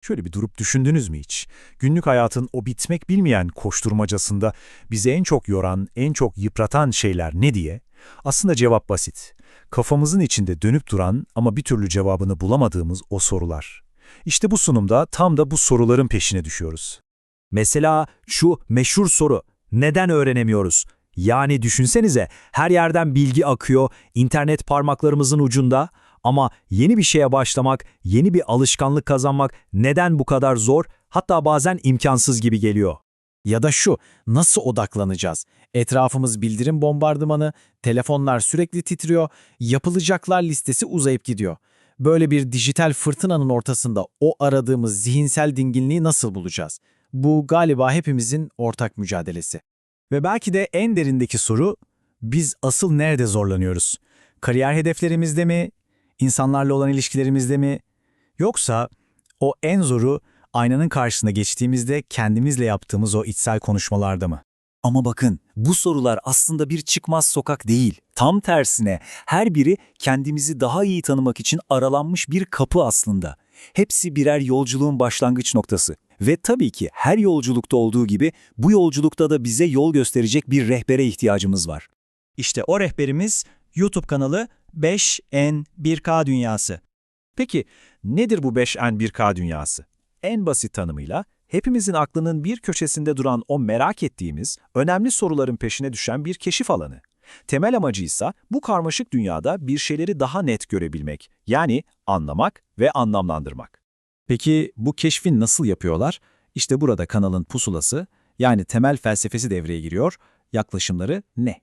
Şöyle bir durup düşündünüz mü hiç? Günlük hayatın o bitmek bilmeyen koşturmacasında bizi en çok yoran, en çok yıpratan şeyler ne diye? Aslında cevap basit. Kafamızın içinde dönüp duran ama bir türlü cevabını bulamadığımız o sorular. İşte bu sunumda tam da bu soruların peşine düşüyoruz. Mesela şu meşhur soru, neden öğrenemiyoruz? Yani düşünsenize, her yerden bilgi akıyor, internet parmaklarımızın ucunda ama yeni bir şeye başlamak, yeni bir alışkanlık kazanmak neden bu kadar zor, hatta bazen imkansız gibi geliyor? Ya da şu, nasıl odaklanacağız? Etrafımız bildirim bombardımanı, telefonlar sürekli titriyor, yapılacaklar listesi uzayıp gidiyor. Böyle bir dijital fırtınanın ortasında o aradığımız zihinsel dinginliği nasıl bulacağız? Bu galiba hepimizin ortak mücadelesi. Ve belki de en derindeki soru, biz asıl nerede zorlanıyoruz? Kariyer hedeflerimizde mi? İnsanlarla olan ilişkilerimizde mi? Yoksa o en zoru aynanın karşısına geçtiğimizde kendimizle yaptığımız o içsel konuşmalarda mı? Ama bakın, bu sorular aslında bir çıkmaz sokak değil. Tam tersine, her biri kendimizi daha iyi tanımak için aralanmış bir kapı aslında. Hepsi birer yolculuğun başlangıç noktası. Ve tabii ki her yolculukta olduğu gibi bu yolculukta da bize yol gösterecek bir rehbere ihtiyacımız var. İşte o rehberimiz YouTube kanalı 5N1K Dünyası. Peki nedir bu 5N1K dünyası? En basit tanımıyla hepimizin aklının bir köşesinde duran o merak ettiğimiz, önemli soruların peşine düşen bir keşif alanı. Temel amacı ise bu karmaşık dünyada bir şeyleri daha net görebilmek, yani anlamak ve anlamlandırmak. Peki bu keşfi nasıl yapıyorlar? İşte burada kanalın pusulası, yani temel felsefesi devreye giriyor, yaklaşımları ne?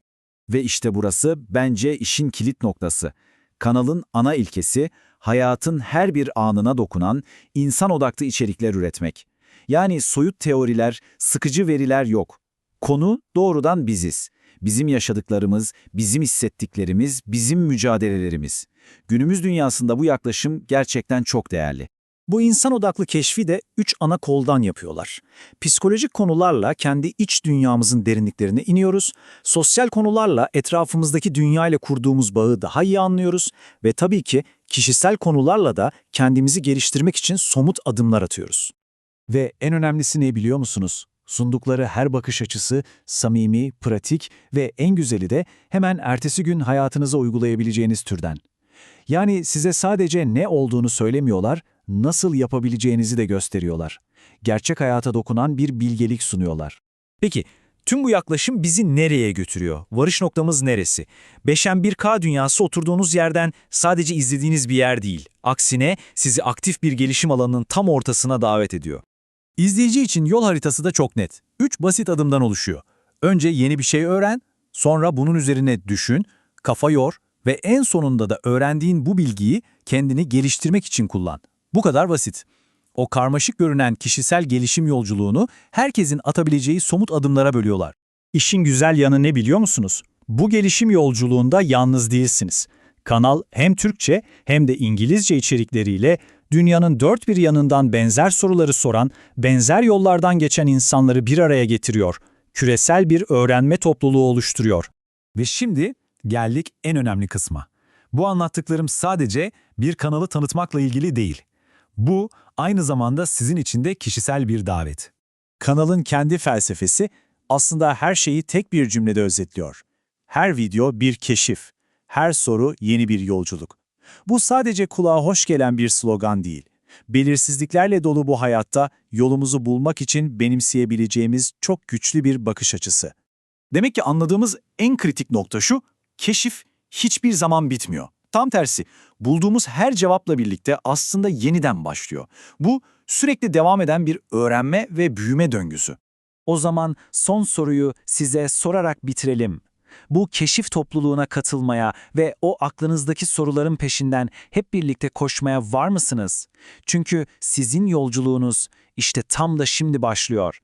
Ve işte burası bence işin kilit noktası. Kanalın ana ilkesi, hayatın her bir anına dokunan, insan odaklı içerikler üretmek. Yani soyut teoriler, sıkıcı veriler yok. Konu doğrudan biziz. Bizim yaşadıklarımız, bizim hissettiklerimiz, bizim mücadelelerimiz. Günümüz dünyasında bu yaklaşım gerçekten çok değerli. Bu insan odaklı keşfi de üç ana koldan yapıyorlar. Psikolojik konularla kendi iç dünyamızın derinliklerine iniyoruz, sosyal konularla etrafımızdaki dünya ile kurduğumuz bağı daha iyi anlıyoruz ve tabii ki kişisel konularla da kendimizi geliştirmek için somut adımlar atıyoruz. Ve en önemlisi ne biliyor musunuz? Sundukları her bakış açısı samimi, pratik ve en güzeli de hemen ertesi gün hayatınıza uygulayabileceğiniz türden. Yani size sadece ne olduğunu söylemiyorlar, nasıl yapabileceğinizi de gösteriyorlar. Gerçek hayata dokunan bir bilgelik sunuyorlar. Peki, tüm bu yaklaşım bizi nereye götürüyor? Varış noktamız neresi? 5M1K dünyası oturduğunuz yerden sadece izlediğiniz bir yer değil. Aksine sizi aktif bir gelişim alanının tam ortasına davet ediyor. İzleyici için yol haritası da çok net. Üç basit adımdan oluşuyor. Önce yeni bir şey öğren, sonra bunun üzerine düşün, kafa yor ve en sonunda da öğrendiğin bu bilgiyi kendini geliştirmek için kullan. Bu kadar basit. O karmaşık görünen kişisel gelişim yolculuğunu herkesin atabileceği somut adımlara bölüyorlar. İşin güzel yanı ne biliyor musunuz? Bu gelişim yolculuğunda yalnız değilsiniz. Kanal hem Türkçe hem de İngilizce içerikleriyle dünyanın dört bir yanından benzer soruları soran, benzer yollardan geçen insanları bir araya getiriyor. Küresel bir öğrenme topluluğu oluşturuyor. Ve şimdi geldik en önemli kısma. Bu anlattıklarım sadece bir kanalı tanıtmakla ilgili değil. Bu aynı zamanda sizin için de kişisel bir davet. Kanalın kendi felsefesi aslında her şeyi tek bir cümlede özetliyor. Her video bir keşif, her soru yeni bir yolculuk. Bu sadece kulağa hoş gelen bir slogan değil. Belirsizliklerle dolu bu hayatta yolumuzu bulmak için benimseyebileceğimiz çok güçlü bir bakış açısı. Demek ki anladığımız en kritik nokta şu, keşif hiçbir zaman bitmiyor. Tam tersi, bulduğumuz her cevapla birlikte aslında yeniden başlıyor. Bu sürekli devam eden bir öğrenme ve büyüme döngüsü. O zaman son soruyu size sorarak bitirelim. Bu keşif topluluğuna katılmaya ve o aklınızdaki soruların peşinden hep birlikte koşmaya var mısınız? Çünkü sizin yolculuğunuz işte tam da şimdi başlıyor.